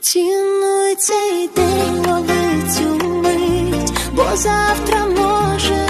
Цінуй цей день, лови цю мить, бо завтра може.